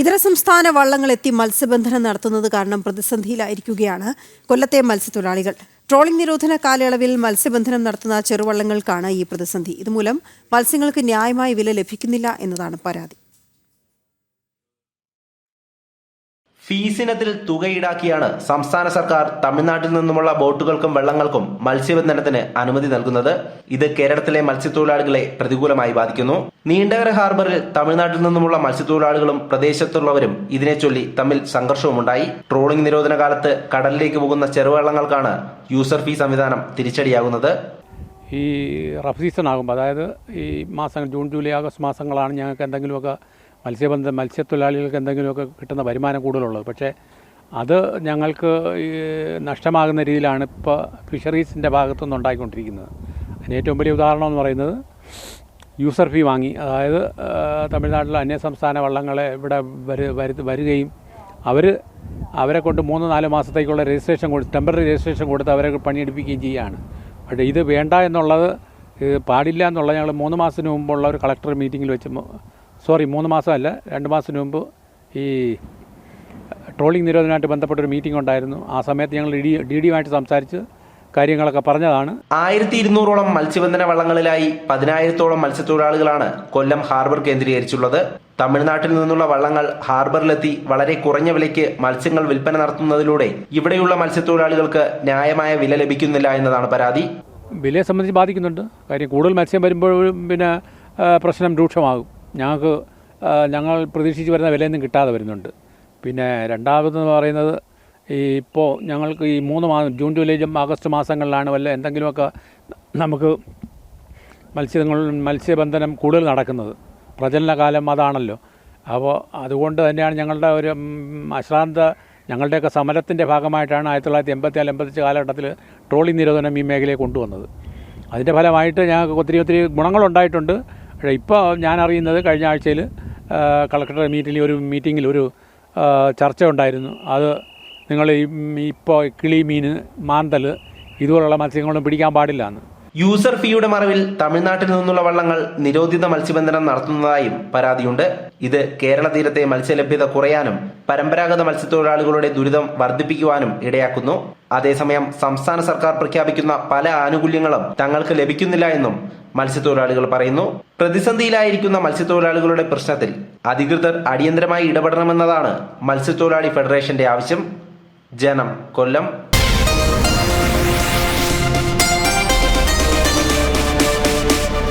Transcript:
ഇതര സംസ്ഥാന വള്ളങ്ങൾ എത്തി മത്സ്യബന്ധനം നടത്തുന്നത് കാരണം പ്രതിസന്ധിയിലായിരിക്കുകയാണ് കൊല്ലത്തെ മത്സ്യത്തൊഴിലാളികൾ. ട്രോളിംഗ് നിരോധന കാലയളവിൽ മത്സ്യബന്ധനം നടത്തുന്ന ചെറുവള്ളങ്ങൾക്കാണ് ഈ പ്രതിസന്ധി. ഇതുമൂലം മത്സ്യങ്ങൾക്ക് ന്യായമായ വില ലഭിക്കുന്നില്ല എന്നതാണ് പരാതി. ഫീസിനത്തിൽ തുക ഈടാക്കിയാണ് സംസ്ഥാന സർക്കാർ തമിഴ്നാട്ടിൽ നിന്നുമുള്ള ബോട്ടുകൾക്കും വെള്ളങ്ങൾക്കും മത്സ്യബന്ധനത്തിന് അനുമതി നൽകുന്നത്. ഇത് കേരളത്തിലെ മത്സ്യത്തൊഴിലാളികളെ പ്രതികൂലമായി ബാധിക്കുന്നു. നീണ്ടകര ഹാർബറിൽ തമിഴ്നാട്ടിൽ നിന്നുമുള്ള മത്സ്യത്തൊഴിലാളികളും പ്രദേശത്തുള്ളവരും ഇതിനെ ചൊല്ലി തമ്മിൽ സംഘർഷവുമുണ്ടായി. ട്രോളിംഗ് നിരോധന കാലത്ത് കടലിലേക്ക് പോകുന്ന ചെറുവള്ളങ്ങൾക്കാണ് യൂസർ ഫീ സംവിധാനം തിരിച്ചടിയാകുന്നത്. ഈ റഫ് സീസൺ ആകുമ്പോൾ അതായത് ഈ മാസങ്ങൾ ജൂൺ ജൂലൈ ആഗസ്റ്റ് മാസങ്ങളാണ് ഞങ്ങൾക്ക് എന്തെങ്കിലുമൊക്കെ മത്സ്യബന്ധ മത്സ്യത്തൊഴിലാളികൾക്ക് എന്തെങ്കിലുമൊക്കെ കിട്ടുന്ന വരുമാനം കൂടുതലുള്ളത്. പക്ഷേ അത് ഞങ്ങൾക്ക് നഷ്ടമാകുന്ന രീതിയിലാണ് ഇപ്പോൾ ഫിഷറീസിന്റെ ഭാഗത്തുനിന്ന് ഉണ്ടായിക്കൊണ്ടിരിക്കുന്നത്. അതിന് ഏറ്റവും വലിയ ഉദാഹരണം എന്ന് പറയുന്നത് യൂസർ ഫീ വാങ്ങി. അതായത് തമിഴ്നാട്ടിലെ അന്യസംസ്ഥാന വള്ളങ്ങളെ ഇവിടെ വരു വരു വരികയും അവർ അവരെ കൊണ്ട് മൂന്ന് നാല് മാസത്തേക്കുള്ള രജിസ്ട്രേഷൻ കൊടുത്ത് ടെമ്പററി രജിസ്ട്രേഷൻ കൊടുത്ത് അവരെ പണിയെടുപ്പിക്കുകയും ചെയ്യുകയാണ്. പക്ഷേ ഇത് വേണ്ട എന്നുള്ളത് പാടില്ല എന്നുള്ളത് ഞങ്ങൾ മൂന്ന് മാസത്തിന് മുമ്പുള്ള ഒരു കളക്ടർ മീറ്റിങ്ങിൽ വെച്ച് സോറി മൂന്ന് മാസമല്ല രണ്ട് മാസത്തിന് മുമ്പ് ഈ ട്രോളിംഗ് നിരോധനമായിട്ട് ബന്ധപ്പെട്ടൊരു മീറ്റിംഗ് ഉണ്ടായിരുന്നു. ആ സമയത്ത് ഞങ്ങൾ ഡി ഡി ഡിയുമായിട്ട് സംസാരിച്ച് കാര്യങ്ങളൊക്കെ പറഞ്ഞതാണ്. ആയിരത്തി ഇരുന്നൂറോളം മത്സ്യബന്ധന വള്ളങ്ങളിലായി പതിനായിരത്തോളം മത്സ്യത്തൊഴിലാളികളാണ് കൊല്ലം ഹാർബർ കേന്ദ്രീകരിച്ചുള്ളത്. തമിഴ്നാട്ടിൽ നിന്നുള്ള വള്ളങ്ങൾ ഹാർബറിലെത്തി വളരെ കുറഞ്ഞ വിലയ്ക്ക് മത്സ്യങ്ങൾ വിൽപ്പന നടത്തുന്നതിലൂടെ ഇവിടെയുള്ള മത്സ്യത്തൊഴിലാളികൾക്ക് ന്യായമായ വില ലഭിക്കുന്നില്ല എന്നതാണ് പരാതി. വിലയെ സംബന്ധിച്ച് ബാധിക്കുന്നുണ്ട്. കാര്യം കൂടുതൽ മത്സ്യം വരുമ്പോഴും പിന്നെ പ്രശ്നം രൂക്ഷമാകും. ഞങ്ങൾക്ക് ഞങ്ങൾ പ്രതീക്ഷിച്ച് വരുന്ന വിലയൊന്നും കിട്ടാതെ വരുന്നുണ്ട്. പിന്നെ രണ്ടാമതെന്ന് പറയുന്നത് ഈ ഇപ്പോൾ ഞങ്ങൾക്ക് ഈ മൂന്ന് മാസം ജൂൺ ജൂലൈ ആഗസ്റ്റ് മാസങ്ങളിലാണ് വല്ല എന്തെങ്കിലുമൊക്കെ നമുക്ക് മത്സ്യങ്ങൾ മത്സ്യബന്ധനം കൂടുതൽ നടക്കുന്നത്. പ്രജനനകാലം അതാണല്ലോ. അപ്പോൾ അതുകൊണ്ട് തന്നെയാണ് ഞങ്ങളുടെ ഒരു അശ്രാന്ത ഞങ്ങളുടെയൊക്കെ സമരത്തിന്റെ ഭാഗമായിട്ടാണ് ആയിരത്തി തൊള്ളായിരത്തി എൺപത്തി നാല് എൺപത്തഞ്ച് കാലഘട്ടത്തിൽ ട്രോളിംഗ് നിരോധനം ഈ മേഖലയെ കൊണ്ടുവന്നത്. അതിന്റെ ഫലമായിട്ട് ഞങ്ങൾക്ക് ഒത്തിരി ഒത്തിരി ഗുണങ്ങളുണ്ടായിട്ടുണ്ട്. പക്ഷേ ഇപ്പോൾ ഞാൻ അറിയുന്നത് കഴിഞ്ഞ ആഴ്ചയിൽ കളക്ടറുടെ മീറ്റിംഗിൽ ഒരു മീറ്റിങ്ങിൽ ഒരു ചർച്ച ഉണ്ടായിരുന്നു. അത് നിങ്ങൾ ഇപ്പോൾ കിളി മീൻ മാന്തൽ ഇതുപോലുള്ള മത്സ്യങ്ങളൊന്നും പിടിക്കാൻ പാടില്ല എന്ന്. യൂസർ ഫീയുടെ മറവിൽ തമിഴ്നാട്ടിൽ നിന്നുള്ള വള്ളങ്ങൾ നിരോധിത മത്സ്യബന്ധനം നടത്തുന്നതായും പരാതിയുണ്ട്. ഇത് കേരള തീരത്തെ മത്സ്യലഭ്യത കുറയാനും പരമ്പരാഗത മത്സ്യത്തൊഴിലാളികളുടെ ദുരിതം വർദ്ധിപ്പിക്കുവാനും ഇടയാക്കുന്നു. അതേസമയം സംസ്ഥാന സർക്കാർ പ്രഖ്യാപിക്കുന്ന പല ആനുകൂല്യങ്ങളും തങ്ങൾക്ക് ലഭിക്കുന്നില്ല എന്നും മത്സ്യത്തൊഴിലാളികൾ പറയുന്നു പ്രതിസന്ധിയിലായിരിക്കുന്ന മത്സ്യത്തൊഴിലാളികളുടെ പ്രശ്നത്തിൽ അധികൃതർ അടിയന്തരമായി ഇടപെടണമെന്നതാണ് മത്സ്യത്തൊഴിലാളി ഫെഡറേഷന്റെ ആവശ്യം. ജനം കൊല്ലം.